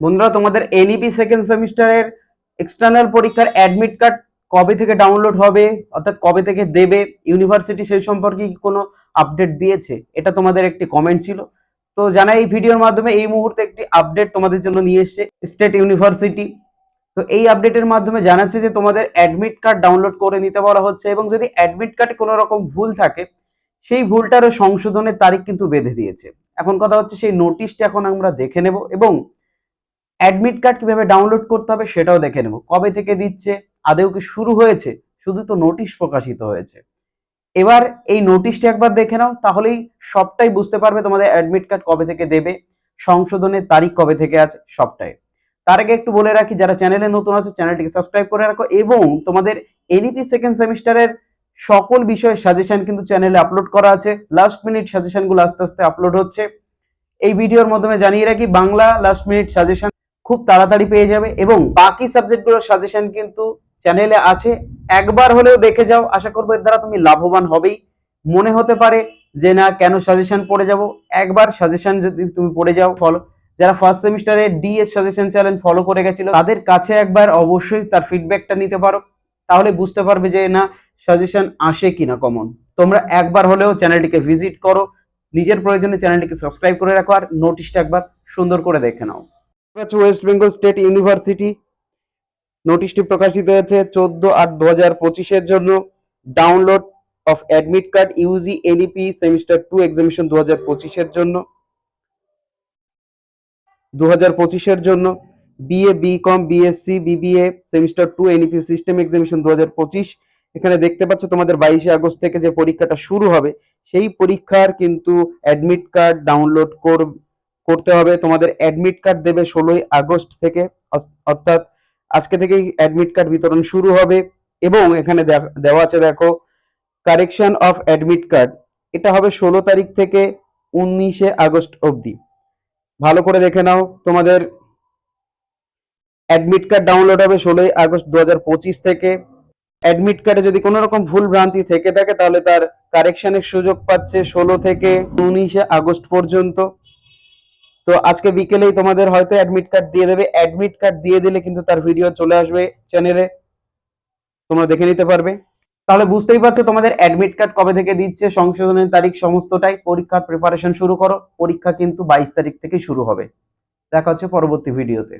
বন্ধুরা, তোমাদের NEP second সেমিস্টারের এক্সটার্নাল পরীক্ষার অ্যাডমিট কার্ড কবে থেকে ডাউনলোড হবে, অর্থাৎ কবে থেকে দেবে ইউনিভার্সিটি সেই সম্পর্কে কি কোনো আপডেট দিয়েছে, এটা তোমাদের একটি কমেন্ট ছিল। তো জানা এই ভিডিওর মাধ্যমে এই মুহূর্তে একটি আপডেট তোমাদের জন্য নিয়ে এসছে স্টেট ইউনিভার্সিটি তো এই আপডেটের মাধ্যমে জানাচ্ছে যে তোমাদের অ্যাডমিট কার্ড ডাউনলোড করে নিতে বলা হচ্ছে এবং যদি অ্যাডমিট কার্ডে কোনো রকম ভুল থাকে, সেই ভুলটারও সংশোধনের তারিখ কিন্তু বেঁধে দিয়েছে। এখন কথা হচ্ছে সেই নোটিশটা এখন আমরা দেখে নেব এবং অ্যাডমিট কার্ড কীভাবে ডাউনলোড করতে হবে সেটাও দেখে নেব। কবে থেকে দিচ্ছে, আদেও কি শুরু হয়েছে? শুধু তো নোটিশ প্রকাশিত হয়েছে। এবার এই নোটিশটা একবার দেখে নাও, তাহলেই সবটাই বুঝতে পারবে তোমাদের অ্যাডমিট কার্ড কবে থেকে দেবে, সংশোধনের তারিখ কবে থেকে আছে, সবটাই। তার আগে একটু বলে রাখি, যারা চ্যানেলে নতুন আছে, চ্যানেলটিকে সাবস্ক্রাইব করে রাখো এবং তোমাদের এনইপি সেকেন্ড সেমিস্টারের সকল বিষয়ের সাজেশন কিন্তু চ্যানেলে আপলোড করা আছে। লাস্ট মিনিট সাজেশনগুলো আস্তে আস্তে আপলোড হচ্ছে। এই ভিডিওর মাধ্যমে জানিয়ে রাখি, বাংলা লাস্ট মিনিট সাজেশন খুব তাড়াতাড়ি পেয়ে যাবে এবং বাকি সাবজেক্টগুলোর সাজেশন কিন্তু চ্যানেলে আছে। একবার হলেও দেখে যাও, আশা করব এর দ্বারা তুমি লাভবান হবেই। মনে হতে পারে যে না, কেন সাজেশন পড়ে যাব? একবার সাজেশন যদি তুমি পড়ে যাও ফলো যারা ফার্স্ট সেমিস্টারে ডিএস সাজেশন চ্যানেল ফলো করে গেছিল, তাদের কাছে একবার অবশ্যই তার ফিডব্যাকটা নিতে পারো। তাহলে বুঝতে পারবে যে না সাজেশন আসে কিনা কমন তোমরা একবার হলেও চ্যানেলটিকে ভিজিট করো। নিজের প্রয়োজনে চ্যানেলটিকে সাবস্ক্রাইব করে রাখো আর নোটিশটা একবার সুন্দর করে দেখে নাও। ওয়েস্ট বেঙ্গল স্টেট ইউনিভার্সিটি নোটিশটি প্রকাশিত হয়েছে চোদ্দ আট দু হাজার পঁচিশের জন্য। Download of admit card UG NEP semester two examination দু হাজার পঁচিশের জন্য। দু হাজার পঁচিশের জন্য। BA BCom BSc BBA semester two NEP system examination দু হাজার পঁচিশ। এখানে দেখতে পাচ্ছ তোমাদের বাইশে আগস্ট থেকে যে পরীক্ষাটা শুরু হবে, সেই পরীক্ষার কিন্তু অ্যাডমিট কার্ড ডাউনলোড করতে হবে। তোমাদের অ্যাডমিট কার্ড দেবে ষোলোই আগস্ট থেকে। অর্থাৎ আজকে থেকেই অ্যাডমিট কার্ড বিতরণ শুরু হবে এবং এখানে দেওয়া আছে দেখো কারেকশন অফ অ্যাডমিট কার্ড এটা হবে ষোলো তারিখ থেকে উনিশে আগস্ট অবধি। ভালো করে দেখে নাও, তোমাদের অ্যাডমিট কার্ড ডাউনলোড হবে ষোলোই আগস্ট দু থেকে। অ্যাডমিট কার্ডে যদি কোনো রকম ভুল ভ্রান্তি থেকে থাকে, তাহলে তার কারেকশনের সুযোগ পাচ্ছে ষোলো থেকে উনিশে আগস্ট পর্যন্ত। তো আজকে বিকেলেই তোমাদের হয়তো অ্যাডমিট কার্ড দিয়ে দেবে। অ্যাডমিট কার্ড দিয়ে দিলে কিন্তু তার ভিডিও চলে আসবে চ্যানেলে তোমরা দেখে নিতে পারবে। তাহলে বুঝতেই পারছ তোমাদের অ্যাডমিট কার্ড কবে থেকে দিচ্ছে, সংশোধনের তারিখ সমস্তটাই। পরীক্ষার প্রিপারেশন শুরু করো। পরীক্ষা কিন্তু বাইশ তারিখ থেকে শুরু হবে। দেখা হচ্ছে পরবর্তী ভিডিওতে